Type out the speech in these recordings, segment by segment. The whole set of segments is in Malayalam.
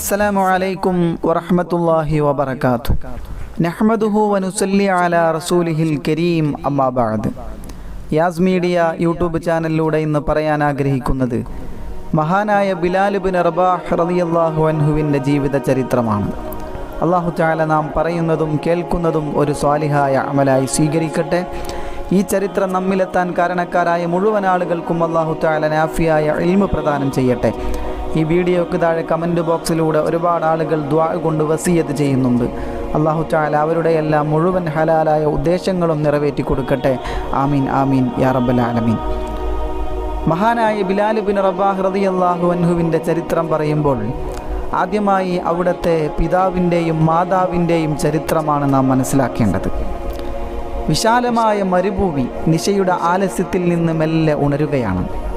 അസ്സലാമു അലൈക്കും വറഹ്മത്തുള്ളാഹി വബറകാത്തു നഹ്മദുഹു വനുസല്ലി അലാ റസൂലിഹിൽ കരീം. അമ്മാ ബഅദ്. യാസ് മീഡിയ യൂട്യൂബ് ചാനലിലൂടെ ഇന്ന് പറയാൻ ആഗ്രഹിക്കുന്നത് മഹാനായ ബിലാൽ ബിൻ റബാഹ് റളിയല്ലാഹു അൻഹുവിന്റെ ജീവിത ചരിത്രമാണ്. അള്ളാഹു ചാല നാം പറയുന്നതും കേൾക്കുന്നതും ഒരു സ്വാലിഹായ അമലായി സ്വീകരിക്കട്ടെ. ഈ ചരിത്രം നമ്മിലെത്താൻ കാരണക്കാരായ മുഴുവൻ ആളുകൾക്കും അള്ളാഹു ചാല നാഫിയായ ഇൽമ പ്രദാനം ചെയ്യട്ടെ. ഈ വീഡിയോക്ക് താഴെ കമന്റ് ബോക്സിലൂടെ ഒരുപാട് ആളുകൾ ദ്വാ കൊണ്ട് വസീയത്ത് ചെയ്യുന്നുണ്ട്. അള്ളാഹു ചാല അവരുടെ എല്ലാ മുഴുവൻ ഹലാലായ ഉദ്ദേശങ്ങളും നിറവേറ്റി കൊടുക്കട്ടെ. ആമീൻ ആമീൻ യാ റബ്ബൽ ആലമീൻ. മഹാനായ ബിലാൽ ബിൻ റബാഹ് അള്ളാഹു അൻഹുവിന്റെ ചരിത്രം പറയുമ്പോൾ ആദ്യമായി അവിടുത്തെ പിതാവിന്റെയും മാതാവിന്റെയും ചരിത്രമാണ് നാം മനസ്സിലാക്കേണ്ടത്. വിശാലമായ മരുഭൂമി നിശയുടെ ആലസ്യത്തിൽ നിന്ന് മെല്ലെ ഉണരുകയാണ്.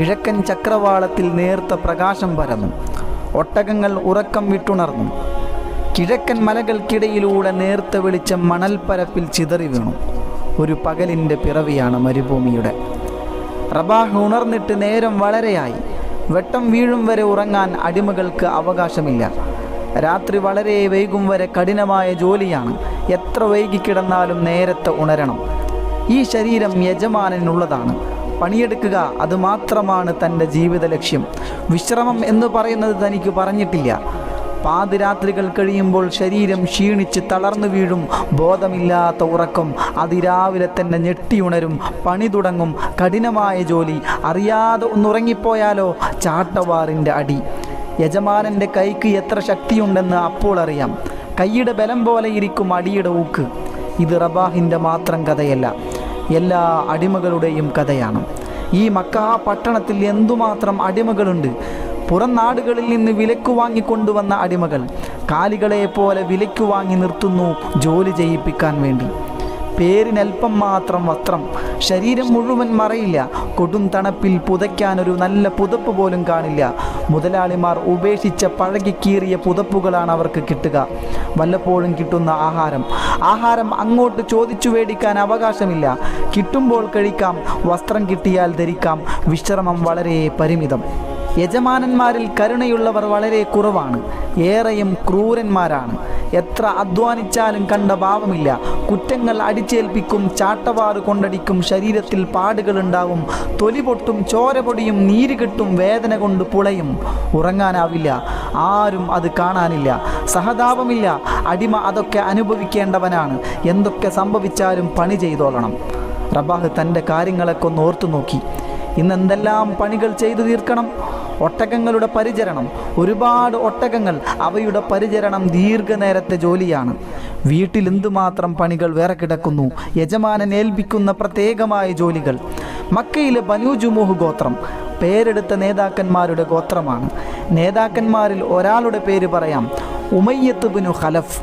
കിഴക്കൻ ചക്രവാളത്തിൽ നേർത്ത പ്രകാശം പരന്നു. ഒട്ടകങ്ങൾ ഉറക്കം വിട്ടുണർന്നു. കിഴക്കൻ മലകൾക്കിടയിലൂടെ നേർത്ത വെളിച്ചം മണൽപ്പരപ്പിൽ ചിതറി വീണു. ഒരു പകലിന്റെ പിറവിയാണ് മരുഭൂമിയുടെ. റബാഹ് ഉണർന്നിട്ട് നേരം വളരെയായി. വെട്ടം വീഴും വരെ ഉറങ്ങാൻ അടിമകൾക്ക് അവകാശമില്ല. രാത്രി വളരെ വൈകും വരെ കഠിനമായ ജോലിയാണ്. എത്ര വൈകി കിടന്നാലും നേരത്തെ ഉണരണം. ഈ ശരീരം യജമാനനുള്ളതാണ്. പണിയെടുക്കുക അത് മാത്രമാണ് തന്റെ ജീവിത ലക്ഷ്യം. വിശ്രമം എന്ന് പറയുന്നത് തനിക്ക് പറഞ്ഞിട്ടില്ല. പാതിരാത്രികൾ കഴിയുമ്പോൾ ശരീരം ക്ഷീണിച്ച് തളർന്നു വീഴും. ബോധമില്ലാത്ത ഉറക്കം അതിരാവിലെ തന്നെ ഞെട്ടിയുണരും പണി തുടങ്ങും. കഠിനമായ ജോലി. അറിയാതെ ഒന്നുറങ്ങിപ്പോയാലോ ചാട്ടവാറിന്റെ അടി. യജമാനന്റെ കൈക്ക് എത്ര ശക്തിയുണ്ടെന്ന് അപ്പോൾ അറിയാം. കൈയുടെ ബലം പോലെ ഇരിക്കും അടിയുടെ ഊക്ക്. ഇത് റബാഹിന്റെ മാത്രം കഥയല്ല. എല്ലാ അടിമകളുടെയും കഥയാണ്. ഈ മക്കാ പട്ടണത്തിൽ എന്തുമാത്രം അടിമകളുണ്ട്? പുറം നാടുകളിൽ നിന്ന് വിലക്ക് വാങ്ങിക്കൊണ്ടുവന്ന അടിമകൾ കാലികളെ പോലെ വിലക്ക് വാങ്ങി നിർത്തുന്നു ജോലി ചെയ്യിപ്പിക്കാൻ വേണ്ടി. പേരിനൽപ്പം മാത്രം വസ്ത്രം. ശരീരം മുഴുവൻ മറയില്ല. കൊടും തണുപ്പിൽ പുതയ്ക്കാനൊരു നല്ല പുതപ്പ് പോലും കാണില്ല. മുതലാളിമാർ ഉപേക്ഷിച്ച പഴകിക്കീറിയ പുതപ്പുകളാണ് അവർക്ക് കിട്ടുക. വല്ലപ്പോഴും കിട്ടുന്ന ആഹാരം. ആഹാരം അങ്ങോട്ട് ചോദിച്ചു മേടിക്കാൻ അവകാശമില്ല. കിട്ടുമ്പോൾ കഴിക്കാം വസ്ത്രം കിട്ടിയാൽ ധരിക്കാം. വിശ്രമം വളരെ പരിമിതം. യജമാനന്മാരിൽ കരുണയുള്ളവർ വളരെ കുറവാണ്. ഏറെയും ക്രൂരന്മാരാണ്. എത്ര അധ്വാനിച്ചാലും കണ്ട ഭാവമില്ല കുറ്റങ്ങൾ അടിച്ചേൽപ്പിക്കും ചാട്ടവാറ് കൊണ്ടടിക്കും ശരീരത്തിൽ പാടുകളുണ്ടാവും. തൊലി പൊട്ടും ചോര പൊടിയും നീര് കെട്ടും വേദന കൊണ്ട് പുളയും. ഉറങ്ങാനാവില്ല. ആരും അത് കാണാനില്ല. സഹതാപമില്ല. അടിമ അതൊക്കെ അനുഭവിക്കേണ്ടവനാണ്. എന്തൊക്കെ സംഭവിച്ചാലും പണി ചെയ്തോളണം. റബാഹ് തന്റെ കാര്യങ്ങളൊക്കെ ഒന്ന് ഓർത്തു നോക്കി ഇന്ന് എന്തെല്ലാം പണികൾ ചെയ്തു തീർക്കണം? ഒട്ടകങ്ങളുടെ പരിചരണം. ഒരുപാട് ഒട്ടകങ്ങൾ അവയുടെ പരിചരണം ദീർഘനേരത്തെ ജോലിയാണ്. വീട്ടിൽ എന്തുമാത്രം പണികൾ വേറെ കിടക്കുന്നു? യജമാനൻ ഏൽപ്പിക്കുന്ന പ്രത്യേകമായ ജോലികൾ. മക്കയിലെ ബനൂജുമോഹ് ഗോത്രം പേരെടുത്ത നേതാക്കന്മാരുടെ ഗോത്രമാണ്. നേതാക്കന്മാരിൽ ഒരാളുടെ പേര് പറയാം ഉമയ്യത്ത് ബിനു ഖലഫ്.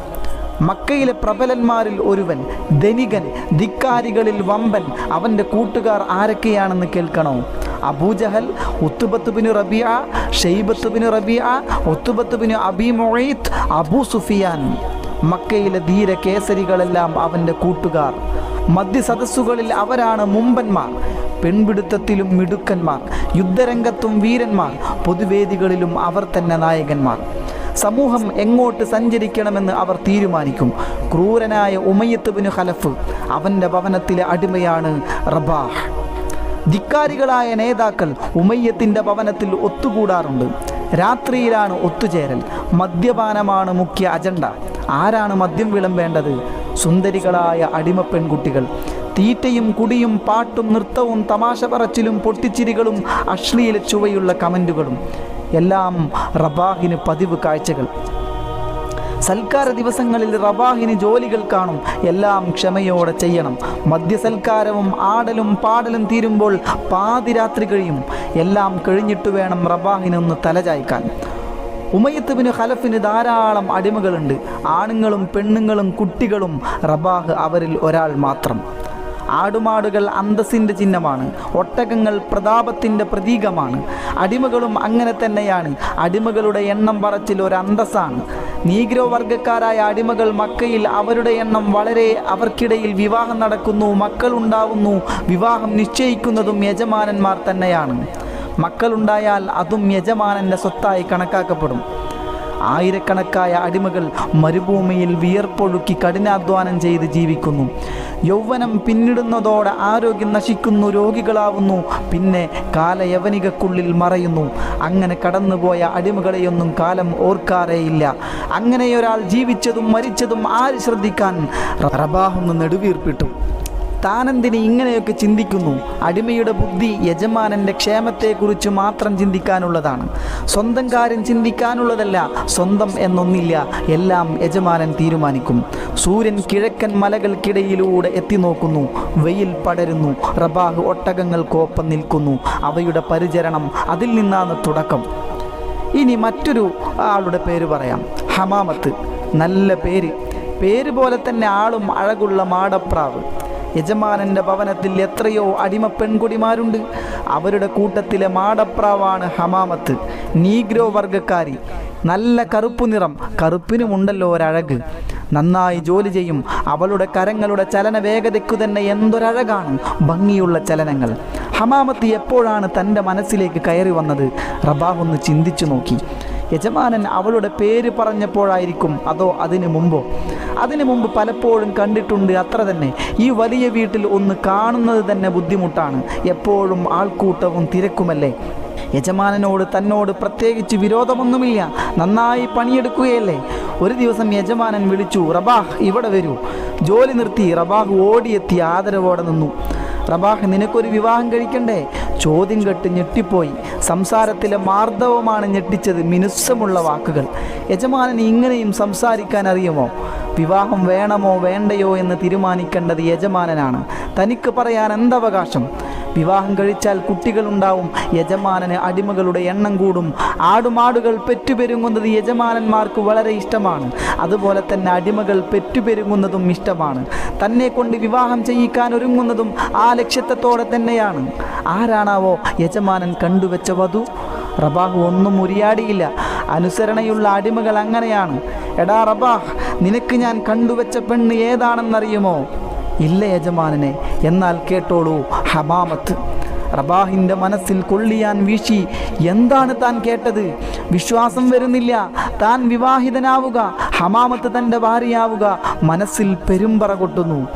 മക്കയിലെ പ്രബലന്മാരിൽ ഒരുവൻ ധനികൻ ധിക്കാരികളിൽ വമ്പൻ. അവന്റെ കൂട്ടുകാർ ആരൊക്കെയാണെന്ന് കേൾക്കണോ? അബൂജഹൽ ഉത്തുബത്ത് ബിനു റബിയ ഷെയ്ബത്ത് ബിനു റബിയ ഉത്തുബത്ത് ബിനു അബി മൊയ്ത്ത് അബൂ സുഫിയാൻ. മക്കയിലെ ധീര കേസരികളെല്ലാം അവന്റെ കൂട്ടുകാർ. മധ്യസദസ്സുകളിൽ അവരാണ് മുമ്പന്മാർ പെൺപിടുത്തത്തിലും മിടുക്കന്മാർ യുദ്ധരംഗത്തും വീരന്മാർ പൊതുവേദികളിലും അവർ തന്നെ നായകന്മാർ. സമൂഹം എങ്ങോട്ട് സഞ്ചരിക്കണമെന്ന് അവർ തീരുമാനിക്കും. ക്രൂരനായ ഉമയ്യത്ത് ബിനു ഖലഫ് അവന്റെ ഭവനത്തിലെ അടിമയാണ് റബാഹ്. ധിക്കാരികളായ നേതാക്കൾ ഉമയ്യത്തിന്റെ ഭവനത്തിൽ ഒത്തുകൂടാറുണ്ട്. രാത്രിയിലാണ് ഒത്തുചേരൽ. മദ്യപാനമാണ് മുഖ്യ അജണ്ട. ആരാണ് മദ്യം വിളമ്പേണ്ടത്? സുന്ദരികളായ അടിമ പെൺകുട്ടികൾ. തീറ്റയും കുടിയും പാട്ടും നൃത്തവും തമാശ പറച്ചിലും പൊട്ടിച്ചിരികളും അശ്ലീല ചുവയുള്ള കമന്റുകളും എല്ലാം റബാഹിന് പതിവ് കാഴ്ചകൾ. സൽക്കാര ദിവസങ്ങളിൽ റബാഹിന് ജോലികൾ കാണും. എല്ലാം ക്ഷമയോടെ ചെയ്യണം. മദ്യസൽക്കാരവും ആടലും പാടലും തീരുമ്പോൾ പാതിരാത്രി കഴിയും. എല്ലാം കഴിഞ്ഞിട്ട് വേണം റബാഹിനൊന്ന് തലചായ്ക്കാൻ ഉമയത്ത് ബിന് ഖലഫിന് ധാരാളം അടിമകളുണ്ട്. ആണുങ്ങളും പെണ്ണുങ്ങളും കുട്ടികളും റബാഹ് അവരിൽ ഒരാൾ മാത്രം. ആടുമാടുകൾ അന്തസ്സിന്റെ ചിഹ്നമാണ്. ഒട്ടകങ്ങൾ പ്രതാപത്തിന്റെ പ്രതീകമാണ്. അടിമകളും അങ്ങനെ തന്നെയാണ്. അടിമകളുടെ എണ്ണം പറച്ചിൽ ഒരു അന്തസ്സാണ്. നീഗ്രോ വർഗക്കാരായ അടിമകൾ മക്കയിൽ അവരുടെ എണ്ണം വളരെ അവർക്കിടയിൽ വിവാഹം നടക്കുന്നു മക്കളുണ്ടാവുന്നു വിവാഹം നിശ്ചയിക്കുന്നതും യജമാനന്മാർ തന്നെയാണ്. മക്കളുണ്ടായാൽ അതും യജമാനന്റെ സ്വത്തായി കണക്കാക്കപ്പെടും. ആയിരക്കണക്കായ അടിമകൾ മരുഭൂമിയിൽ വിയർപ്പൊഴുക്കി കഠിനാധ്വാനം ചെയ്ത് ജീവിക്കുന്നു. യൗവനം പിന്നിടുന്നതോടെ ആരോഗ്യം നശിക്കുന്നു രോഗികളാവുന്നു. പിന്നെ കാലയവനികക്കുള്ളിൽ മറയുന്നു. അങ്ങനെ കടന്നുപോയ അടിമകളെയൊന്നും കാലം ഓർക്കാറേയില്ല. അങ്ങനെയൊരാൾ ജീവിച്ചതും മരിച്ചതും ആര് ശ്രദ്ധിക്കാൻ? റബാഹൊന്ന് നെടുവീർപ്പിട്ടു. താനെന്തിന് ഇങ്ങനെയൊക്കെ ചിന്തിക്കുന്നു? അടിമയുടെ ബുദ്ധി യജമാനന്റെ ക്ഷേമത്തെക്കുറിച്ച് മാത്രം ചിന്തിക്കാനുള്ളതാണ്. സ്വന്തം കാര്യം ചിന്തിക്കാനുള്ളതല്ല സ്വന്തം എന്നൊന്നില്ല എല്ലാം യജമാനൻ തീരുമാനിക്കും. സൂര്യൻ കിഴക്കൻ മലകൾക്കിടയിലൂടെ എത്തി നോക്കുന്നു വെയിൽ പടരുന്നു റബാഹ് ഒട്ടകങ്ങൾക്കൊപ്പം നിൽക്കുന്നു അവയുടെ പരിചരണം അതിൽ നിന്നാണ് തുടക്കം. ഇനി മറ്റൊരു ആളുടെ പേര് പറയാം ഹമാമത്ത്. നല്ല പേര്. പേര് പോലെ തന്നെ ആളും അഴകുള്ള മാടപ്രാവ്. യജമാനന്റെ ഭവനത്തിൽ എത്രയോ അടിമ പെൺകുടിമാരുണ്ട്. അവരുടെ കൂട്ടത്തിലെ മാടപ്രാവാണ് ഹമാമത്ത്. നീഗ്രോ വർഗക്കാരി നല്ല കറുപ്പു നിറം. കറുപ്പിനുമുണ്ടല്ലോ ഒരഴക്. നന്നായി ജോലി ചെയ്യും. അവളുടെ കരങ്ങളുടെ ചലന വേഗതയ്ക്കു തന്നെ എന്തൊരഴകാണ്. ഭംഗിയുള്ള ചലനങ്ങൾ. ഹമാമത്ത് എപ്പോഴാണ് തന്റെ മനസ്സിലേക്ക് കയറി വന്നത്? റബാഹ് ഒന്ന് ചിന്തിച്ചു നോക്കി. യജമാനൻ അവളുടെ പേര് പറഞ്ഞപ്പോഴായിരിക്കും അതോ അതിനു മുമ്പോ? അതിനു മുമ്പ് പലപ്പോഴും കണ്ടിട്ടുണ്ട് അത്ര തന്നെ. ഈ വലിയ വീട്ടിൽ ഒന്ന് കാണുന്നത് തന്നെ ബുദ്ധിമുട്ടാണ്. എപ്പോഴും ആൾക്കൂട്ടവും തിരക്കുമല്ലേ? യജമാനനോട് തന്നോട് പ്രത്യേകിച്ച് വിരോധമൊന്നുമില്ല. നന്നായി പണിയെടുക്കുകയല്ലേ? ഒരു ദിവസം യജമാനൻ വിളിച്ചു റബാഹ് ഇവിടെ വരൂ. ജോലി നിർത്തി റബാഹ് ഓടിയെത്തി ആദരവോടെ നിന്നു. റബാഹ് നിനക്കൊരു വിവാഹം കഴിക്കണ്ടേ? ചോദ്യം കെട്ട് ഞെട്ടിപ്പോയി. സംസാരത്തിലെ മാർദ്ദവമാണ് ഞെട്ടിച്ചത്. മിനുസമുള്ള വാക്കുകൾ. യജമാനന് ഇങ്ങനെയും സംസാരിക്കാൻ അറിയുമോ? വിവാഹം വേണമോ വേണ്ടയോ എന്ന് തീരുമാനിക്കേണ്ടത് യജമാനനാണ്. തനിക്ക് പറയാൻ എന്തവകാശം? വിവാഹം കഴിച്ചാൽ കുട്ടികളുണ്ടാവും. യജമാനന് അടിമകളുടെ എണ്ണം കൂടും. ആടുമാടുകൾ പെറ്റുപെരുങ്ങുന്നത് യജമാനന്മാർക്ക് വളരെ ഇഷ്ടമാണ്. അതുപോലെ തന്നെ അടിമകൾ പെറ്റുപെരുങ്ങുന്നതും ഇഷ്ടമാണ്. തന്നെ കൊണ്ട് വിവാഹം ചെയ്യിക്കാൻ ഒരുങ്ങുന്നതും ആ ലക്ഷ്യത്തോടെ തന്നെയാണ്. ആരാണാവോ യജമാനൻ കണ്ടുവെച്ച വധു? റബാഹ് ഒന്നും ഉരിയാടിയില്ല. അനുസരണയുള്ള അടിമകൾ അങ്ങനെയാണ്. എടാ റബാഹ് നിനക്ക് ഞാൻ കണ്ടുവച്ച പെണ്ണ് ഏതാണെന്നറിയുമോ? ഇല്ല യജമാനനെ എന്നാൽ കേട്ടോളൂ ഹമാമത്ത്. റബാഹിന്റെ മനസ്സിൽ കൊള്ളിയാൻ വീശി എന്താണ് താൻ കേട്ടത്? വിശ്വാസം വരുന്നില്ല താൻ വിവാഹിതനാവുക ഹമാമത്ത് തന്റെ ഭാര്യയാവുക മനസ്സിൽ പെരുമ്പറ കൊട്ടുന്നു.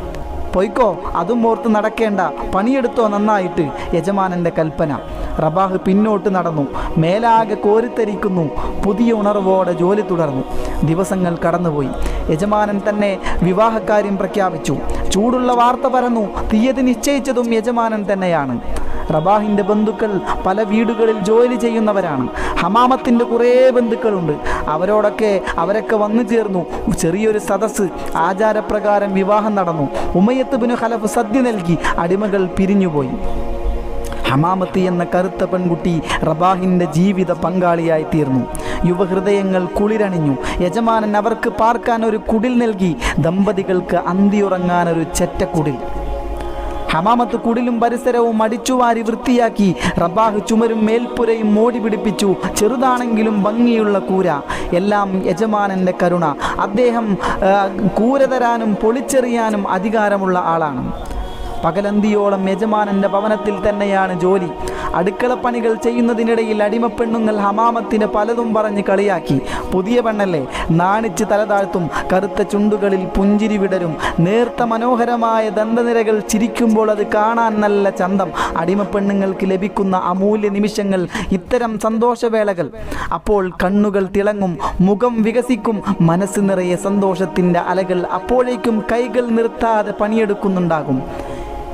പൊയ്ക്കോ അതും ഓർത്ത് നടക്കേണ്ട പണിയെടുത്തോ നന്നായിട്ട് യജമാനന്റെ കൽപ്പന. റബാഹ് പിന്നോട്ട് നടന്നു മേലാകെ കോരിത്തരിക്കുന്നു പുതിയ ഉണർവോടെ ജോലി തുടർന്നു. ദിവസങ്ങൾ കടന്നുപോയി. യജമാനൻ തന്നെ വിവാഹക്കാര്യം പ്രഖ്യാപിച്ചു. ചൂടുള്ള വാർത്ത പരന്നു. തീയതി നിശ്ചയിച്ചതും യജമാനൻ തന്നെയാണ്. റബാഹിന്റെ ബന്ധുക്കൾ പല വീടുകളിൽ ജോലി ചെയ്യുന്നവരാണ്. ഹമാമത്തിന്റെ കുറേ ബന്ധുക്കളുണ്ട്. അവരോടൊക്കെ അവരൊക്കെ വന്നു ചേർന്നു. ചെറിയൊരു സദസ്സ് ആചാരപ്രകാരം വിവാഹം നടന്നു. ഉമയത്ത് ബിനു ഹലഫ് സദ്യ നൽകി. അടിമകൾ പിരിഞ്ഞുപോയി. ഹമാമത്ത് എന്ന കറുത്ത പെൺകുട്ടി റബാഹിന്റെ ജീവിത പങ്കാളിയായി തീർന്നു. യുവഹൃദയങ്ങൾ കുളിരണിഞ്ഞു. യജമാനൻ അവർക്ക് പാർക്കാൻ ഒരു കുടിൽ നൽകി. ദമ്പതികൾക്ക് അന്തിയുറങ്ങാൻ ഒരു ചെറ്റക്കുടിൽ. ഹമാമത്ത് കുടിലും പരിസരവും അടിച്ചുവാരി വൃത്തിയാക്കി. റബാഹ് ചുമരും മേൽപ്പുരയും മോടി പിടിപ്പിച്ചു. ചെറുതാണെങ്കിലും ഭംഗിയുള്ള കൂര. എല്ലാം യജമാനന്റെ കരുണ. അദ്ദേഹം കൂര തരാനും പൊളിച്ചെറിയാനും അധികാരമുള്ള ആളാണ്. പകലന്തിയോളം യജമാനന്റെ ഭവനത്തിൽ തന്നെയാണ് ജോലി. അടുക്കളപ്പണികൾ ചെയ്യുന്നതിനിടയിൽ അടിമപ്പെണ്ണുങ്ങൾ ഹമാമത്തിന് പലതും പറഞ്ഞ് കളിയാക്കി. പുതിയ പെണ്ണല്ലേ? നാണിച്ച് തലതാഴ്ത്തും കറുത്ത ചുണ്ടുകളിൽ പുഞ്ചിരി വിടരും. നേർത്ത മനോഹരമായ ദന്തനിരകൾ ചിരിക്കുമ്പോൾ അത് കാണാൻ നല്ല ചന്തം. അടിമപ്പെണ്ണുങ്ങൾക്ക് ലഭിക്കുന്ന അമൂല്യ നിമിഷങ്ങൾ ഇത്തരം സന്തോഷവേളകൾ. അപ്പോൾ കണ്ണുകൾ തിളങ്ങും മുഖം വികസിക്കും. മനസ്സ് നിറയെ സന്തോഷത്തിന്റെ അലകൾ അപ്പോഴേക്കും കൈകൾ നിർത്താതെ പണിയെടുക്കുന്നുണ്ടാകും.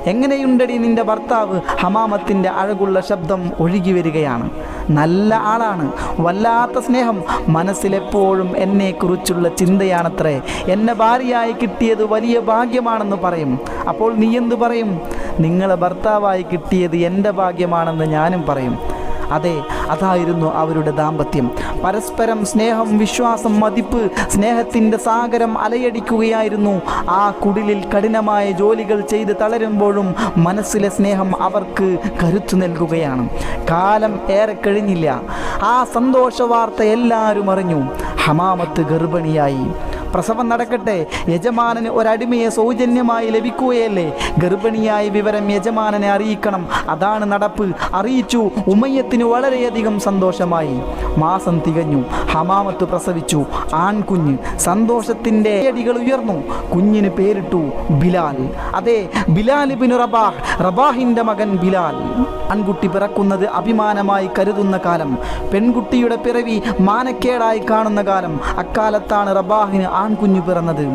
എങ്ങനെയുണ്ടടി നിന്റെ ഭർത്താവ്? ഹമാമത്തിന്റെ അഴകുള്ള ശബ്ദം ഒഴുകി വരികയാണ്. നല്ല ആളാണ്. വല്ലാത്ത സ്നേഹം. മനസ്സിലെപ്പോഴും എന്നെക്കുറിച്ചുള്ള ചിന്തയാണത്രേ. എന്നെ ഭാര്യയായി കിട്ടിയത് വലിയ ഭാഗ്യമാണെന്ന് പറയും. അപ്പോൾ നീ എന്തു പറയും? നിങ്ങളെ ഭർത്താവായി കിട്ടിയത് എന്റെ ഭാഗ്യമാണെന്ന് ഞാനും പറയും. അതെ അതായിരുന്നു അവരുടെ ദാമ്പത്യം. പരസ്പരം സ്നേഹം വിശ്വാസം മതിപ്പ് സ്നേഹത്തിന്റെ സാഗരം അലയടിക്കുകയായിരുന്നു. ആ കുടിലിൽ കഠിനമായ ജോലികൾ ചെയ്ത് തളരുമ്പോഴും മനസ്സിലെ സ്നേഹം അവർക്ക് കരുത്തു നൽകുകയാണ്. കാലം ഏറെ കഴിഞ്ഞില്ല. ആ സന്തോഷ വാർത്ത എല്ലാവരും അറിഞ്ഞു. ഹമാമത്ത് ഗർഭിണിയായി. പ്രസവം നടക്കട്ടെ. യജമാനന് ഒരടിമയെ സൗജന്യമായി ലഭിക്കുകയല്ലേ? ഗർഭിണിയായ വിവരം യജമാനനെ അറിയിക്കണം. അതാണ് നടപ്പ്. അറിയിച്ചു. ഉമയത്തിന് വളരെയധികം സന്തോഷമായി. മാസം തികഞ്ഞു. ഹമാമത്ത് പ്രസവിച്ചു. ആൺകുഞ്ഞ്. സന്തോഷത്തിന്റെ അടികൾ ഉയർന്നു. കുഞ്ഞിന് പേരിട്ടു ബിലാൽ. അതെ ബിലാൽ ബിൻ റബാഹ്. റബാഹിന്റെ മകൻ ബിലാൽ. ആൺകുട്ടി പിറക്കുന്നത് അഭിമാനമായി കരുതുന്ന കാലം. പെൺകുട്ടിയുടെ പിറവി മാനക്കേടായി കാണുന്ന കാലം. അക്കാലത്താണ് റബാഹിന് ആൺകുഞ്ഞു പിറന്നത്.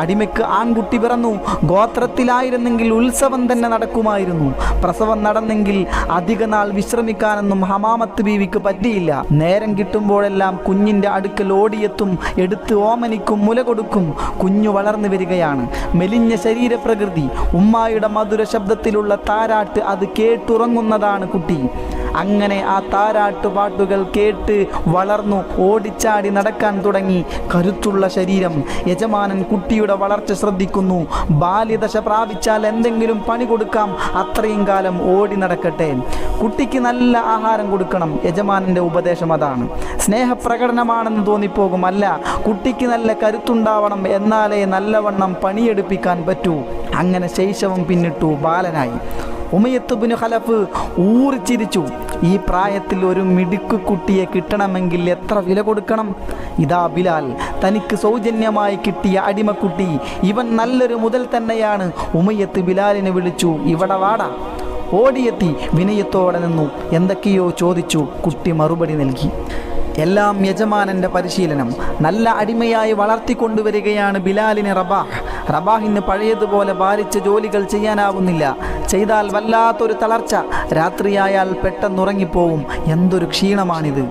അടിമയ്ക്ക് ആൺകുട്ടി പിറന്നു. ഗോത്രത്തിലായിരുന്നെങ്കിൽ ഉത്സവം തന്നെ നടക്കുമായിരുന്നു. പ്രസവം നടന്നെങ്കിൽ അധിക നാൾ വിശ്രമിക്കാനൊന്നും ഹമാമത്ത് ബീവിക്ക് പറ്റിയില്ല. നേരം കിട്ടുമ്പോഴെല്ലാം കുഞ്ഞിന്റെ അടുക്കൽ ഓടിയെത്തും എടുത്ത് ഓമനിക്കും മുല കൊടുക്കും. കുഞ്ഞു വളർന്നു വരികയാണ്. മെലിഞ്ഞ ശരീരപ്രകൃതി ഉമ്മായുടെ മധുര ശബ്ദത്തിലുള്ള താരാട്ട് അത് കേട്ടുറങ്ങുന്നതാണ് കുട്ടി. അങ്ങനെ ആ താരാട്ടുപാട്ടുകൾ കേട്ട് വളർന്നു ഓടിച്ചാടി നടക്കാൻ തുടങ്ങി. കരുത്തുള്ള ശരീരം യജമാനൻ കുട്ടിയുടെ വളർച്ച ശ്രദ്ധിക്കുന്നു. ബാല്യദശ പ്രാപിച്ചാൽ എന്തെങ്കിലും പണി കൊടുക്കാം. അത്രയും കാലം ഓടി നടക്കട്ടെ. കുട്ടിക്ക് നല്ല ആഹാരം കൊടുക്കണം. യജമാനന്റെ ഉപദേശം അതാണ്. സ്നേഹപ്രകടനമാണെന്ന് തോന്നിപ്പോകും അല്ല കുട്ടിക്ക് നല്ല കരുത്തുണ്ടാവണം. എന്നാലേ നല്ലവണ്ണം പണിയെടുപ്പിക്കാൻ പറ്റൂ. അങ്ങനെ ശൈശവം പിന്നിട്ടു ബാലനായി. ഉമയത്തുബിന് ഖലഫ് ഊറിച്ചിരിച്ചു. ഈ പ്രായത്തിൽ ഒരു മിടുക്കു കുട്ടിയെ കിട്ടണമെങ്കിൽ എത്ര വില കൊടുക്കണം? ഇതാ ബിലാൽ തനിക്ക് സൗജന്യമായി കിട്ടിയ അടിമക്കുട്ടി ഇവൻ നല്ലൊരു മുതൽ തന്നെയാണ്. ഉമയത്ത് ബിലാലിനെ വിളിച്ചു ഇവിടെ വാടാ. ഓടിയെത്തി വിനയത്തോടെ നിന്നു. എന്തൊക്കെയോ ചോദിച്ചു കുട്ടി മറുപടി നൽകി. എല്ലാം യജമാനന്റെ പരിശീലനം. നല്ല അടിമയായി വളർത്തിക്കൊണ്ടുവരികയാണ് ബിലാലിനെ റബാഹ് റബാഹിന് പഴയതുപോലെ ഭാരിച്ച ജോലികൾ ചെയ്യാനാവുന്നില്ല. ചെയ്താൽ വല്ലാത്തൊരു തളർച്ച. രാത്രിയായാൽ പെട്ടെന്നുറങ്ങിപ്പോവും. എന്തൊരു ക്ഷീണമാണിത്.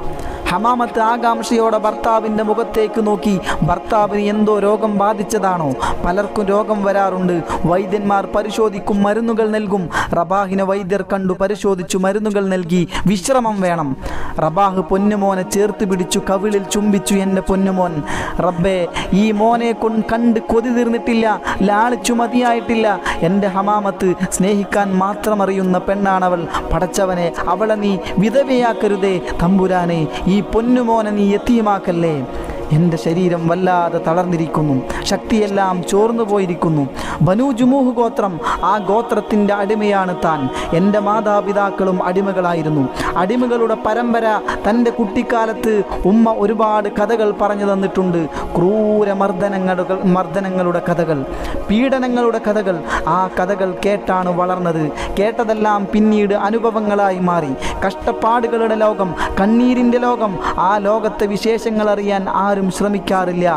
ഹമാമത്ത് ആകാംക്ഷയോടെ ഭർത്താവിന്റെ മുഖത്തേക്ക് നോക്കി. ഭർത്താവിന് എന്തോ രോഗം ബാധിച്ചതാണോ? പലർക്കും രോഗം വരാറുണ്ട്. വൈദ്യന്മാർ പരിശോധിക്കും മരുന്നുകൾ നൽകും. റബാഹിനെ വൈദ്യർ കണ്ടു പരിശോധിച്ചു മരുന്നുകൾ നൽകി. വിശ്രമം വേണം. റബാഹ് പൊന്നുമോനെ ചേർത്ത് പിടിച്ചു കവിളിൽ ചുംബിച്ചു എന്റെ പൊന്നുമോൻ. റബ്ബേ ഈ മോനെ കൊണ്ട് കണ്ട് കൊതി തീർന്നിട്ടില്ല ലാളിച്ചു മതിയായിട്ടില്ല. എന്റെ ഹമാമത്ത് സ്നേഹിക്കാൻ മാത്രമറിയുന്ന പെണ്ണാണവൾ. പടച്ചവനെ അവളെ നീ വിധവയാക്കരുതേ തമ്പുരാനെ. ഈ പൊന്നുമോനെ നീ എത്തിയുമാക്കല്ലേ എന്റെ ശരീരം വല്ലാതെ തളർന്നിരിക്കുന്നു. ശക്തിയെല്ലാം ചോർന്നു പോയിരിക്കുന്നു. ബനു ജുമൂഹ് ഗോത്രം ആ ഗോത്രത്തിന്റെ അടിമയാണ് താൻ. എന്റെ മാതാപിതാക്കളും അടിമകളായിരുന്നു. അടിമകളുടെ പരമ്പര തന്റെ കുട്ടിക്കാലത്ത് ഉമ്മ ഒരുപാട് കഥകൾ പറഞ്ഞു തന്നിട്ടുണ്ട്. ക്രൂര മർദ്ദനങ്ങളുടെ മർദ്ദനങ്ങളുടെ കഥകൾ പീഡനങ്ങളുടെ കഥകൾ. ആ കഥകൾ കേട്ടാണ് വളർന്നത്. കേട്ടതെല്ലാം പിന്നീട് അനുഭവങ്ങളായി മാറി. കഷ്ടപ്പാടുകളുടെ ലോകം കണ്ണീരിന്റെ ലോകം. ആ ലോകത്തെ വിശേഷങ്ങൾ അറിയാൻ ആരും ശ്രമിക്കാറില്ല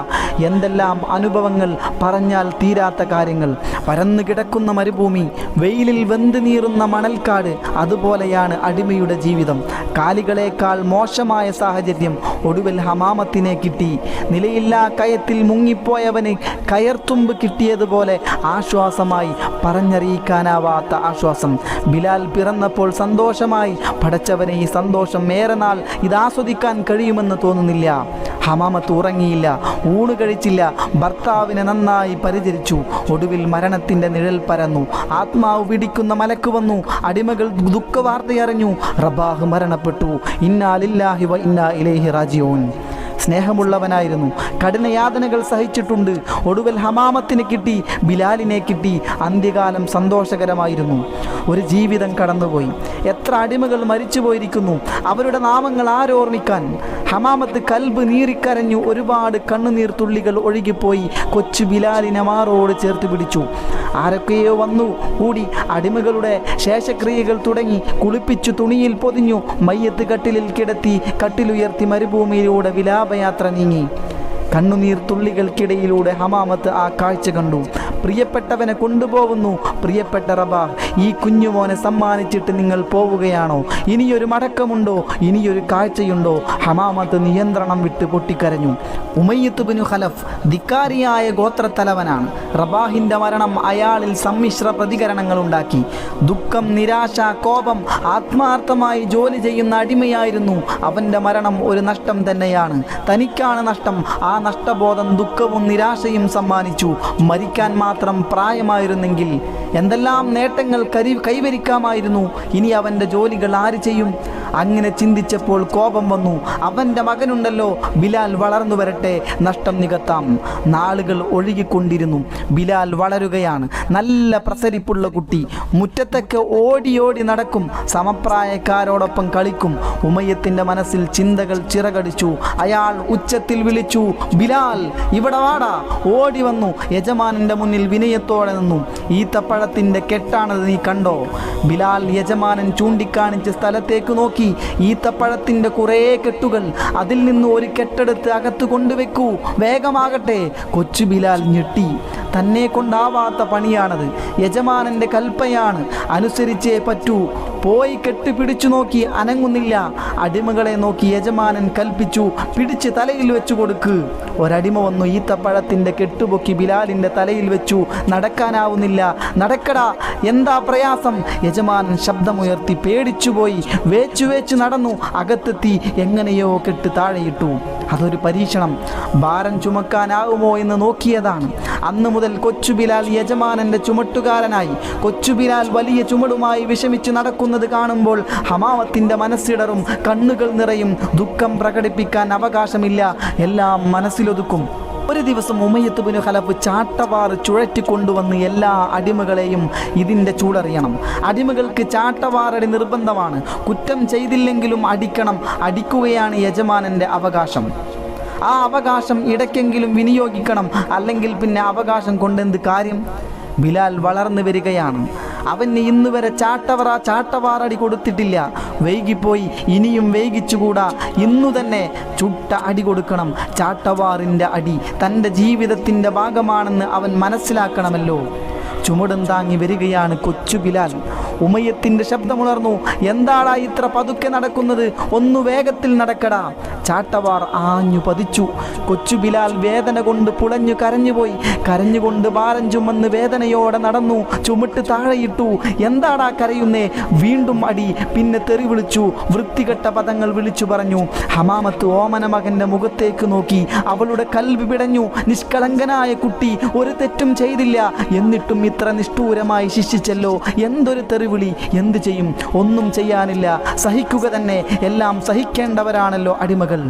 എന്തെല്ലാം അനുഭവങ്ങൾ പറഞ്ഞാൽ തീരാത്ത കാര്യങ്ങൾ. പരന്നു കിടക്കുന്ന മരുഭൂമി വെയിലിൽ വെന്ത് നീറുന്ന മണൽക്കാട് അതുപോലെയാണ് അടിമയുടെ ജീവിതം. കാലികളേക്കാൾ മോശമായ സാഹചര്യം ഒടുവിൽ ഹമാമത്തിനെ കിട്ടി. നിലയില്ലാ കയത്തിൽ മുങ്ങിപ്പോയവന് കയർത്തുമ്പ് കിട്ടിയതുപോലെ ആശ്വാസമായി പറഞ്ഞറിയിക്കാനാവാത്ത ആശ്വാസം. ബിലാൽ പിറന്നപ്പോൾ സന്തോഷമായി പടച്ചവനെ ഈ സന്തോഷം ഏറെ നാൾ ഇതാസ്വദിക്കാൻ കഴിയുമെന്ന് തോന്നുന്നില്ല. ഹമാമത്ത് ഉറങ്ങിയില്ല. ഊണ് കഴിച്ചില്ല ഭർത്താവിനെ നന്നായി പരിചരിച്ചു. ഒടുവിൽ മരണത്തിന്റെ നിഴൽ പരന്നു. ആത്മാവ് പിടിക്കുന്ന മലക്ക് വന്നു. അടിമകൾ ദുഃഖവാർത്തയറിഞ്ഞു. റബാഹ് മരണപ്പെട്ടു. ഇന്നാലില്ലാഹി വ ഇന്നാ ഇലൈഹി റാജിഊൻ. സ്നേഹമുള്ളവനായിരുന്നു. കഠിനയാതനകൾ സഹിച്ചിട്ടുണ്ട്. ഒടുവിൽ ഹമാമത്തിന് കിട്ടി. ബിലാലിനെ കിട്ടി. അന്ത്യകാലം സന്തോഷകരമായിരുന്നു. ഒരു ജീവിതം കടന്നുപോയി. എത്ര അടിമകൾ മരിച്ചു പോയിരിക്കുന്നു അവരുടെ നാമങ്ങൾ ആരോർമ്മിക്കാൻ. ഹമാമത്ത് കൽബ് നീറിക്കരഞ്ഞു ഒരുപാട് കണ്ണുനീർ തുള്ളികൾ ഒഴുകിപ്പോയി. കൊച്ചു ബിലാലിനെ മാറോട് ചേർത്ത് പിടിച്ചു. ആരൊക്കെയോ വന്നു. കൂടി അടിമകളുടെ ശേഷക്രിയകൾ തുടങ്ങി. കുളിപ്പിച്ചു തുണിയിൽ പൊതിഞ്ഞു. മയ്യത്ത് കട്ടിലിൽ കിടത്തി കട്ടിലുയർത്തി മരുഭൂമിയിലൂടെ വിലാപയാത്ര നീങ്ങി. കണ്ണുനീർ തുള്ളികൾക്കിടയിലൂടെ ഹമാമത്ത് ആ കാഴ്ച കണ്ടു. പ്രിയപ്പെട്ടവനെ കൊണ്ടുപോകുന്നു. പ്രിയപ്പെട്ട റബ ഈ കുഞ്ഞുമോനെ സമ്മാനിച്ചിട്ട് നിങ്ങൾ പോവുകയാണോ? ഇനിയൊരു മടക്കമുണ്ടോ? ഇനിയൊരു കാഴ്ചയുണ്ടോ? ഹമാമത്ത് നിയന്ത്രണം വിട്ട് പൊട്ടിക്കരഞ്ഞു. ഉമയ്യത്ത് ബിനു ഖലഫ് ധിക്കാരിയായ ഗോത്രത്തലവനാണ്. റബാഹിന്റെ മരണം അയാളിൽ സമ്മിശ്ര പ്രതികരണങ്ങൾ ഉണ്ടാക്കി. ദുഃഖം നിരാശ കോപം ആത്മാർത്ഥമായി ജോലി ചെയ്യുന്ന അടിമയായിരുന്നു. അവന്റെ മരണം ഒരു നഷ്ടം തന്നെയാണ്. തനിക്കാണ് നഷ്ടം. ആ നഷ്ടബോധം ദുഃഖവും നിരാശയും സമ്മാനിച്ചു. മരിക്കാൻ മാത്രം പ്രായമായിരുന്നെങ്കിൽ എന്തെല്ലാം നേട്ടങ്ങൾ കരി കൈവരിക്കാമായിരുന്നു? ഇനി അവന്റെ ജോലികൾ ആര് ചെയ്യും? അങ്ങനെ ചിന്തിച്ചപ്പോൾ കോപം വന്നു. അവന്റെ മകനുണ്ടല്ലോ ബിലാൽ വളർന്നു വരട്ടെ നഷ്ടം നികത്താം. നാളുകൾ ഒഴുകിക്കൊണ്ടിരുന്നു. ബിലാൽ വളരുകയാണ്. നല്ല പ്രസരിപ്പുള്ള കുട്ടി. മുറ്റത്തൊക്കെ ഓടിയോടി ഓടി നടക്കും. സമപ്രായക്കാരോടൊപ്പം കളിക്കും. ഉമയത്തിന്റെ മനസ്സിൽ ചിന്തകൾ ചിറകടിച്ചു. അയാൾ ഉച്ചത്തിൽ വിളിച്ചു ബിലാൽ ഇവിടെ വാടാ. ഓടി വന്നു. യജമാനന്റെ മുന്നിൽ വിനയത്തോടെ നിന്നു. ഈത്തപ്പഴത്തിന്റെ കെട്ടാണത് നീ കണ്ടോ? ബിലാൽ യജമാനൻ ചൂണ്ടിക്കാണിച്ച് സ്ഥലത്തേക്ക് നോക്കി. ഈത്തപ്പഴത്തിന്റെ കുറേ കെട്ടുകൾ അതിൽ നിന്ന് ഒരു കെട്ടെടുത്ത് അകത്ത് കൊണ്ടുവെക്കൂ. വേഗമാകട്ടെ. കൊച്ചു ബിലാൽ ഞെട്ടി. തന്നെ കൊണ്ടാവാത്ത പണിയാണത്. യജമാനന്റെ കൽപ്പയാണ്. അനുസരിച്ചേ പറ്റൂ. പോയി കെട്ട് പിടിച്ചു നോക്കി. അനങ്ങുന്നില്ല. അടിമകളെ നോക്കി യജമാനൻ കൽപ്പിച്ചു. പിടിച്ച് തലയിൽ വെച്ചു കൊടുക്ക്. ഒരടിമ വന്നു ഈത്തപ്പഴത്തിന്റെ കെട്ടുപൊക്കി ബിലാലിന്റെ തലയിൽ വെച്ചു. നടക്കാനാവുന്നില്ല. നടക്കടാ. എന്താ പ്രയാസം? യജമാനൻ ശബ്ദമുയർത്തി പേടിച്ചുപോയി. വേച്ചു വേച്ചു നടന്നു. അകത്തെത്തി എങ്ങനെയോ കെട്ട് താഴെയിട്ടു. അതൊരു പരീക്ഷണം. ഭാരം ചുമക്കാനാവുമോ എന്ന് നോക്കിയതാണ്. അന്ന് മുതൽ കൊച്ചുബിലാൽ യജമാനന്റെ ചുമട്ടുകാരനായി. കൊച്ചുബിലാൽ വലിയ ചുമടുമായി വിഷമിച്ച് നടക്കുന്നത് കാണുമ്പോൾ ഹമാവത്തിന്റെ മനസ്സിടറും കണ്ണുകൾ നിറയും ദുഃഖം പ്രകടിപ്പിക്കാൻ അവകാശമില്ല. എല്ലാം മനസ്സിലൊതുക്കും. ഒരു ദിവസം ഉമയത്തുബിന് ഹലഫ് ചാട്ടവാറ് ചുഴറ്റിക്കൊണ്ടുവന്ന് എല്ലാ അടിമകളെയും ഇതിന്റെ ചൂടറിയണം. അടിമകൾക്ക് ചാട്ടവാറടി നിർബന്ധമാണ്. കുറ്റം ചെയ്തില്ലെങ്കിലും അടിക്കണം. അടിക്കുകയാണ് യജമാനന്റെ അവകാശം. ആ അവകാശം ഇടയ്ക്കെങ്കിലും വിനിയോഗിക്കണം. അല്ലെങ്കിൽ പിന്നെ അവകാശം കൊണ്ടെന്ത് കാര്യം? ബിലാൽ വളർന്നു വരികയാണ്. അവന് ഇന്ന് വരെ ചാട്ടവറ ചാട്ടവാറടി കൊടുത്തിട്ടില്ല. വൈകിപ്പോയി ഇനിയും വൈകിച്ചുകൂടാ. ഇന്നു തന്നെ ചുട്ട അടി കൊടുക്കണം. ചാട്ടവാറിന്റെ അടി തന്റെ ജീവിതത്തിന്റെ ഭാഗമാണെന്ന് അവൻ മനസ്സിലാക്കണമല്ലോ. ചുമടും താങ്ങി വരികയാണ് കൊച്ചു ബിലാൽ. ഉമയത്തിന്റെ ശബ്ദമുണർന്നു. എന്താടാ ഇത്ര പതുക്കെ നടക്കുന്നത്? ഒന്ന് വേഗത്തിൽ നടക്കടാ. ചാട്ടവാർ ആഞ്ഞു പതിച്ചു. കൊച്ചു ബിലാൽ വേദന കൊണ്ട് പുളഞ്ഞു കരഞ്ഞുപോയി. കരഞ്ഞുകൊണ്ട് ഭാരം ചുമന്ന് വേദനയോടെ നടന്നു. ചുമട്ട് താഴെയിട്ടു. എന്താടാ കരയുന്നേ? വീണ്ടും അടി. പിന്നെ തെറി വിളിച്ചു. വൃത്തികെട്ട പദങ്ങൾ വിളിച്ചു പറഞ്ഞു. ഹമാമത്ത് ഓമന മകന്റെ മുഖത്തേക്ക് നോക്കി. അവളുടെ കൽവി പിടഞ്ഞു. നിഷ്കളങ്കനായ കുട്ടി ഒരു തെറ്റും ചെയ്തില്ല. എന്നിട്ടും ഇത്ര നിഷ്ഠൂരമായി ശിക്ഷിച്ചല്ലോ. എന്തൊരു തെറിവിളി എന്ത് ചെയ്യും? ഒന്നും ചെയ്യാനില്ല. സഹിക്കുക തന്നെ. എല്ലാം സഹിക്കേണ്ടവരാണല്ലോ അടിമകൾ.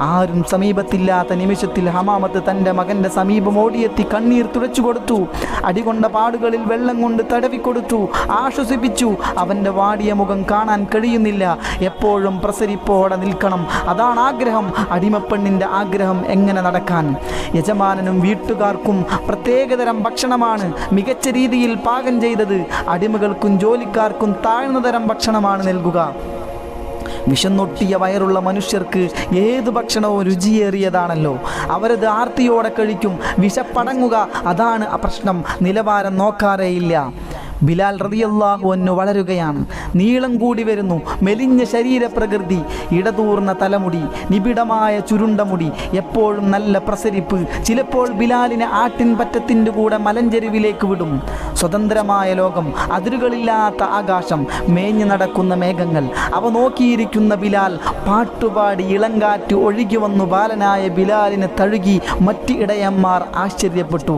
ആരും സമീപത്തില്ലാത്ത നിമിഷത്തിൽ ഹമാമത്ത് തന്റെ മകന്റെ സമീപം ഓടിയെത്തി കണ്ണീർ തുടച്ചു കൊടുത്തു. അടികൊണ്ട പാടുകളിൽ വെള്ളം കൊണ്ട് തടവിക്കൊടുത്തു ആശ്വസിപ്പിച്ചു. അവന്റെ വാടിയ മുഖം കാണാൻ കഴിയുന്നില്ല. എപ്പോഴും പ്രസരിപ്പോടെ നിൽക്കണം. അതാണ് ആഗ്രഹം. അടിമപ്പെണ്ണിന്റെ ആഗ്രഹം എങ്ങനെ നടക്കാൻ? യജമാനനും വീട്ടുകാർക്കും പ്രത്യേകതരം ഭക്ഷണമാണ് മികച്ച രീതിയിൽ പാകം ചെയ്തത്. അടിമകൾക്കും ജോലിക്കാർക്കും താഴ്ന്ന തരം ഭക്ഷണമാണ് നൽകുക. വിശന്നൊട്ടിയ വയറുള്ള മനുഷ്യർക്ക് ഏത് ഭക്ഷണവും രുചിയേറിയതാണല്ലോ. അവരത് ആർത്തിയോടെ കഴിക്കും. വിശപ്പടങ്ങുക അതാണ് ആ പ്രശ്നം. നിലവാരം നോക്കാറേയില്ല. ബിലാൽ റളിയല്ലാഹു അന്നു വളരുകയാണ്. നീളം കൂടി വരുന്നു. മെലിഞ്ഞ ശരീരപ്രകൃതി ഇടതൂർന്ന തലമുടി നിബിഡമായ ചുരുണ്ട മുടി എപ്പോഴും നല്ല പ്രസരിപ്പ്. ചിലപ്പോൾ ബിലാലിനെ ആട്ടിൻ പറ്റത്തിന്റെ കൂടെ മലഞ്ചെരുവിലേക്ക് വിടും. സ്വതന്ത്രമായ ലോകം അതിരുകളില്ലാത്ത ആകാശം മേഞ്ഞു നടക്കുന്ന മേഘങ്ങൾ. അവ നോക്കിയിരിക്കുന്ന ബിലാൽ പാട്ടുപാടി ഇളങ്കാറ്റ് ഒഴുകി വന്നു. ബാലനായ ബിലാലിനെ തഴുകി മറ്റ് ഇടയന്മാർ ആശ്ചര്യപ്പെട്ടു.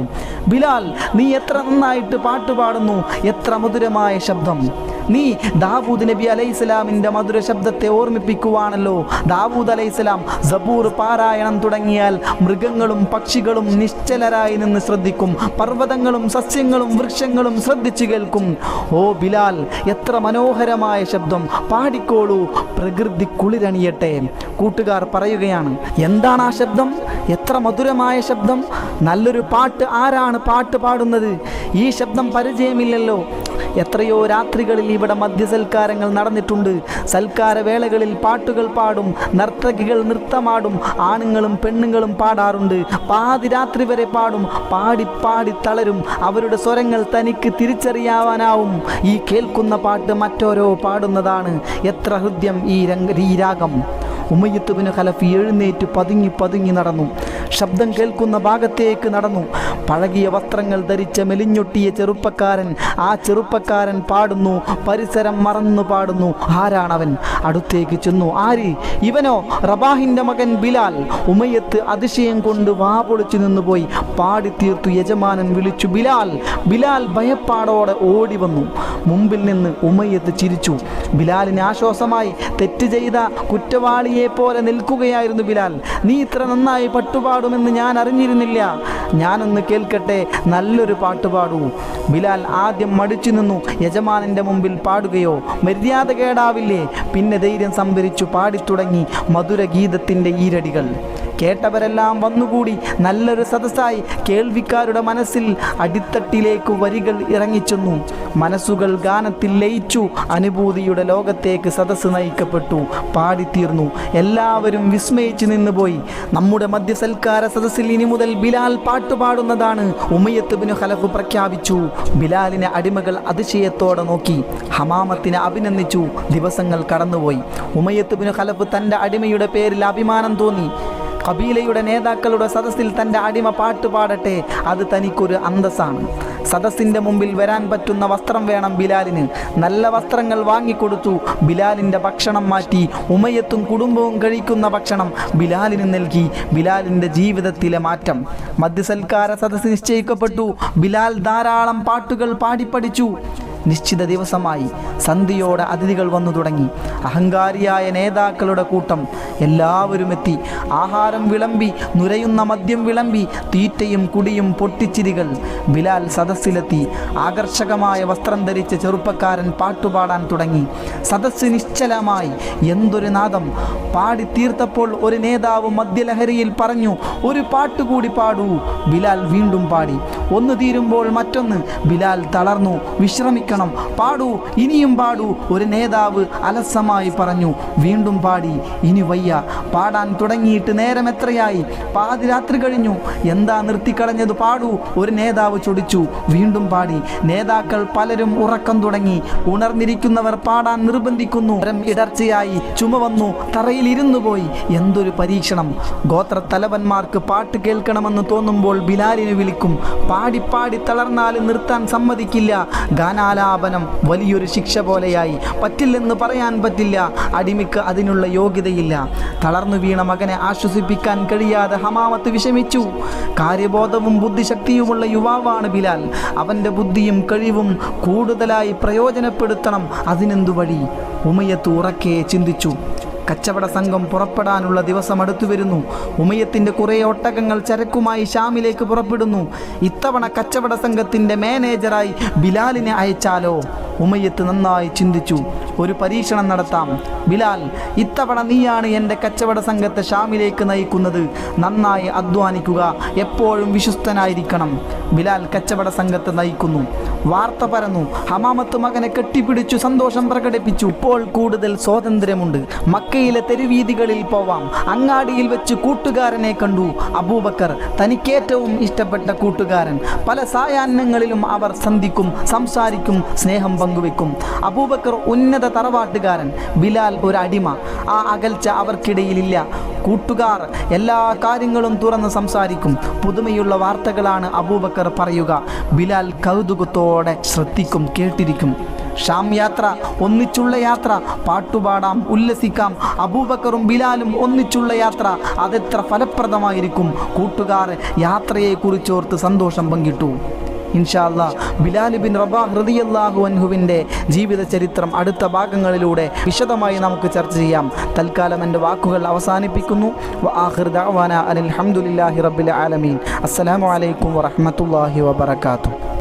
ബിലാൽ നീ എത്ര നന്നായിട്ട് പാട്ടുപാടുന്നു? എത്ര മധുരമായ ശബ്ദം. നീ ദാവൂദ് നബി അലൈഹിസ്സലാമിന്റെ മധുര ശബ്ദത്തെ ഓർമ്മിപ്പിക്കുവാണല്ലോ. ദാവൂദ് അലൈഹിസ്സലാം സബൂർ പാരായണം തുടങ്ങിയാൽ മൃഗങ്ങളും പക്ഷികളും നിശ്ചലരായി നിന്ന് ശ്രദ്ധിക്കും. പർവതങ്ങളും സസ്യങ്ങളും വൃക്ഷങ്ങളും ശ്രദ്ധിച്ചു കേൾക്കും. ഓ ബിലാൽ എത്ര മനോഹരമായ ശബ്ദം. പാടിക്കോളൂ പ്രകൃതി കുളിരണിയട്ടെ. കൂട്ടുകാർ പറയുകയാണ് എന്താണ് ആ ശബ്ദം? എത്ര മധുരമായ ശബ്ദം. നല്ലൊരു പാട്ട് ആരാണ് പാട്ട് പാടുന്നത്? ഈ ശബ്ദം പരിചയമില്ലല്ലോ. എത്രയോ രാത്രികളിൽ ഇവിടെ മദ്യസൽക്കാരങ്ങൾ നടന്നിട്ടുണ്ട്. സൽക്കാര വേളകളിൽ പാട്ടുകൾ പാടും നർത്തകികൾ നൃത്തമാടും ആണുങ്ങളും പെണ്ണുങ്ങളും പാടാറുണ്ട്. പാതിരാത്രി വരെ പാടും പാടി പാടി തളരും. അവരുടെ സ്വരങ്ങൾ തനിക്ക് തിരിച്ചറിയാവാനാവും. ഈ കേൾക്കുന്ന പാട്ട് മറ്റോരോ പാടുന്നതാണ്. എത്ര ഹൃദ്യം ഈ രംഗ ഈ രാഗം. ഉമ്മയ്യത്തുബിന് ഖലഫ് എഴുന്നേറ്റ് പതുങ്ങി പതുങ്ങി നടന്നു. ശബ്ദം കേൾക്കുന്ന ഭാഗത്തേക്ക് നടന്നു. പഴകിയ വസ്ത്രങ്ങൾ ധരിച്ച മെലിഞ്ഞൊട്ടിയ ചെറുപ്പക്കാരൻ ആ ചെറുപ്പക്കാരൻ പാടുന്നു. പരിസരം മറന്നു പാടുന്നു. ആരാണവൻ? അടുത്തേക്ക് ചെന്നു. ആര്? ഇവനോ? റബാഹിന്റെ മകൻ ബിലാൽ. ഉമയ്യത്ത് അതിശയം കൊണ്ട് വാ പൊളിച്ചു നിന്നുപോയി പാടിത്തീർത്തു യജമാനൻ വിളിച്ചു ബിലാൽ ബിലാൽ ഭയപ്പാടോടെ ഓടി വന്നു. മുമ്പിൽ നിന്ന് ഉമയ്യത്ത് ചിരിച്ചു. ബിലാലിന് ആശ്വാസമായി തെറ്റ് ചെയ്ത കുറ്റവാളിയെ പോലെ നിൽക്കുകയായിരുന്നു ബിലാൽ. നീ ഇത്ര നന്നായി പട്ടുപാടുമെന്ന് ഞാൻ അറിഞ്ഞിരുന്നില്ല. ഞാനൊന്ന് കേൾക്കട്ടെ നല്ലൊരു പാട്ട് പാടൂ. ബിലാൽ ആദ്യം മടിച്ചു നിന്നു. യജമാനന്റെ മുമ്പിൽ പാടുകയോ മര്യാദ കേടാവില്ലേ? പിന്നെ ധൈര്യം സംഭരിച്ചു പാടിത്തുടങ്ങി മധുര ഗീതത്തിന്റെ ഈരടികൾ. കേട്ടവരെല്ലാം വന്നുകൂടി നല്ലൊരു സദസ്സായി കേൾവിക്കാരുടെ മനസ്സിൽ അടിത്തട്ടിലേക്ക് വരികൾ ഇറങ്ങിച്ചെന്നു. മനസ്സുകൾ ഗാനത്തിൽ ലയിച്ചു. അനുഭൂതിയുടെ ലോകത്തേക്ക് സദസ്സ് നയിക്കപ്പെട്ടു. പാടിത്തീർന്നു. എല്ലാവരും വിസ്മയിച്ചു നിന്നുപോയി. നമ്മുടെ മദ്യസൽക്കാര സദസ്സിൽ ഇനി മുതൽ ബിലാൽ പാട്ടുപാടുന്നതാണ് ഉമയത്ത് ബിനു ഹലഫ് പ്രഖ്യാപിച്ചു. ബിലാലിനെ അടിമകൾ അതിശയത്തോടെ നോക്കി. ഹമാമത്തിനെ അഭിനന്ദിച്ചു. ദിവസങ്ങൾ കടന്നുപോയി. ഉമയത്ത് ബിനു ഹലഫ് തന്റെ അടിമയുടെ പേരിൽ അഭിമാനം തോന്നി. കബീലയുടെ നേതാക്കളുടെ സദസ്സിൽ തന്റെ അടിമ പാട്ട് പാടട്ടെ അത് തനിക്കൊരു അന്തസ്സാണ്. സദസ്സിന്റെ മുമ്പിൽ വരാൻ പറ്റുന്ന വസ്ത്രം വേണം ബിലാലിന്. നല്ല വസ്ത്രങ്ങൾ വാങ്ങിക്കൊടുത്തു ബിലാലിന്റെ ഭക്ഷണം മാറ്റി ഉമയത്തും കുടുംബവും കഴിക്കുന്ന ഭക്ഷണം ബിലാലിന് നൽകി ബിലാലിന്റെ ജീവിതത്തിലെ മാറ്റം. മദ്യസൽക്കാര സദസ്സ് നിശ്ചയിക്കപ്പെട്ടു ബിലാൽ ധാരാളം പാട്ടുകൾ പാടിപ്പടിച്ചു നിശ്ചിത ദിവസമായി സന്ധ്യയോടെ അതിഥികൾ വന്നു തുടങ്ങി. അഹങ്കാരിയായ നേതാക്കളുടെ കൂട്ടം എല്ലാവരും എത്തി. ആഹാരം വിളമ്പി നുരയുന്ന മദ്യം വിളമ്പി തീറ്റയും കുടിയും പൊട്ടിച്ചിരികൾ ബിലാൽ സദസ്സിലെത്തി. ആകർഷകമായ വസ്ത്രം ധരിച്ച ചെറുപ്പക്കാരൻ പാട്ടുപാടാൻ തുടങ്ങി. സദസ്സ് നിശ്ചലമായി. എന്തൊരു നാദം. പാടി തീർത്തപ്പോൾ ഒരു നേതാവ് മദ്യലഹരിയിൽ പറഞ്ഞു ഒരു പാട്ടുകൂടി പാടൂ. ബിലാൽ വീണ്ടും പാടി. ഒന്ന് തീരുമ്പോൾ മറ്റൊന്ന്. ബിലാൽ തളർന്നു. വിശ്രമിക്കണം പാടൂ ഇനിയും പാടൂ. ഒരു നേതാവ് അലസമായി പറഞ്ഞു വീണ്ടും പാടി ഇനി വയ്യ. പാടാൻ തുടങ്ങിയിട്ട് നേരം എത്രയായി? പാതിരാത്രി കഴിഞ്ഞു. എന്താ നിർത്തിക്കളഞ്ഞത്? പാടൂ. ഒരു നേതാവ് ചൊടിച്ചു വീണ്ടും പാടി. നേതാക്കൾ പലരും ഉറക്കം തുടങ്ങി. ഉണർന്നിരിക്കുന്നവർ പാടാൻ നിർബന്ധിക്കുന്നു. ഇടർച്ചയായി ചുമ വന്നു തറയിൽ ഇരുന്നു പോയി. എന്തൊരു പരീക്ഷണം. ഗോത്ര തലവന്മാർക്ക് പാട്ട് കേൾക്കണമെന്ന് തോന്നുമ്പോൾ ബിലാലിനെ വിളിക്കും. പാടി പാടി തളർന്നാൽ നിർത്താൻ സമ്മതിക്കില്ല. ഗാനാലാപനം വലിയൊരു ശിക്ഷ പോലെയായി. പറ്റില്ലെന്ന് പറയാൻ പറ്റില്ല. അടിമയ്ക്ക് അതിനുള്ള യോഗ്യതയില്ല. തളർന്നു വീണ മകനെ ആശ്വസിപ്പിക്കാൻ കഴിയാതെ ഹമാമത്ത് വിഷമിച്ചു. കാര്യബോധവും ബുദ്ധിശക്തിയുമുള്ള യുവാവാണ് ബിലാൽ. അവന്റെ ബുദ്ധിയും കഴിവും കൂടുതലായി പ്രയോജനപ്പെടുത്തണം അതിനെന്തു വഴി ഉമയത്ത് ഉറക്കെ ചിന്തിച്ചു. കച്ചവട സംഘം പുറപ്പെടാനുള്ള ദിവസം അടുത്തു വരുന്നു. കുറേ ഒട്ടകങ്ങൾ ചരക്കുമായി ഷാമിലേക്ക് പുറപ്പെടുന്നു. ഇത്തവണ കച്ചവട സംഘത്തിന്റെ മാനേജറായി ബിലാലിനെ അയച്ചാലോ? ഉമയത്ത് നന്നായി ചിന്തിച്ചു. ഒരു പരീക്ഷണം നടത്താം. ബിലാൽ ഇത്തവണ നീയാണ് എന്റെ കച്ചവട സംഘത്തെ ഷാമിലേക്ക് നയിക്കുന്നത്. നന്നായി അധ്വാനിക്കുക. എപ്പോഴും വിശ്വസ്തനായിരിക്കണം. ബിലാൽ കച്ചവട സംഘത്തെ നയിക്കുന്നു. വാർത്ത പരന്നു. ഹമാമത്ത് മകനെ കെട്ടിപ്പിടിച്ചു സന്തോഷം പ്രകടിപ്പിച്ചു. ഇപ്പോൾ കൂടുതൽ സ്വാതന്ത്ര്യമുണ്ട്. മക്കയിലെ തെരുവീതികളിൽ പോവാം. അങ്ങാടിയിൽ വെച്ച് കൂട്ടുകാരനെ കണ്ടു. അബൂബക്കർ തനിക്കേറ്റവും ഇഷ്ടപ്പെട്ട കൂട്ടുകാരൻ. പല സായാഹ്നങ്ങളിലും അവർ സന്ധിക്കും സംസാരിക്കും സ്നേഹം പങ്കുവെക്കും. അബൂബക്കർ ഉന്നത തറവാട്ടുകാരൻ ബിലാൽ ഒരു അടിമ ആ അകൽച്ച അവർക്കിടയിലില്ല. കൂട്ടുകാർ എല്ലാ കാര്യങ്ങളും തുറന്ന് സംസാരിക്കും. പുതുമയുള്ള വാർത്തകളാണ് അബൂബക്കർ പറയുക. ബിലാൽ കൗതുകത്തോടെ ശ്രദ്ധിക്കും കേട്ടിരിക്കും. ഷാം യാത്ര ഒന്നിച്ചുള്ള യാത്ര. പാട്ടുപാടാം ഉല്ലസിക്കാം. അബൂബക്കറും ബിലാലും ഒന്നിച്ചുള്ള യാത്ര. അതെത്ര ഫലപ്രദമായിരിക്കും? കൂട്ടുകാർ യാത്രയെക്കുറിച്ചോർത്ത് സന്തോഷം പങ്കിട്ടു. ഇൻഷാല്ല ബിലാൽ ബിൻ റബാഹ് റളിയല്ലാഹു അൻഹുവിന്റെ ജീവിത ചരിത്രം അടുത്ത ഭാഗങ്ങളിലൂടെ വിശദമായി നമുക്ക് ചർച്ച ചെയ്യാം. തൽക്കാലം എന്റെ വാക്കുകൾ അവസാനിപ്പിക്കുന്നു. അനിൽ ഹംദുലില്ലാഹി റബ്ബിൽ ആലമീൻ. വറഹ്മത്തുള്ളാഹി വബറകാതുഹു.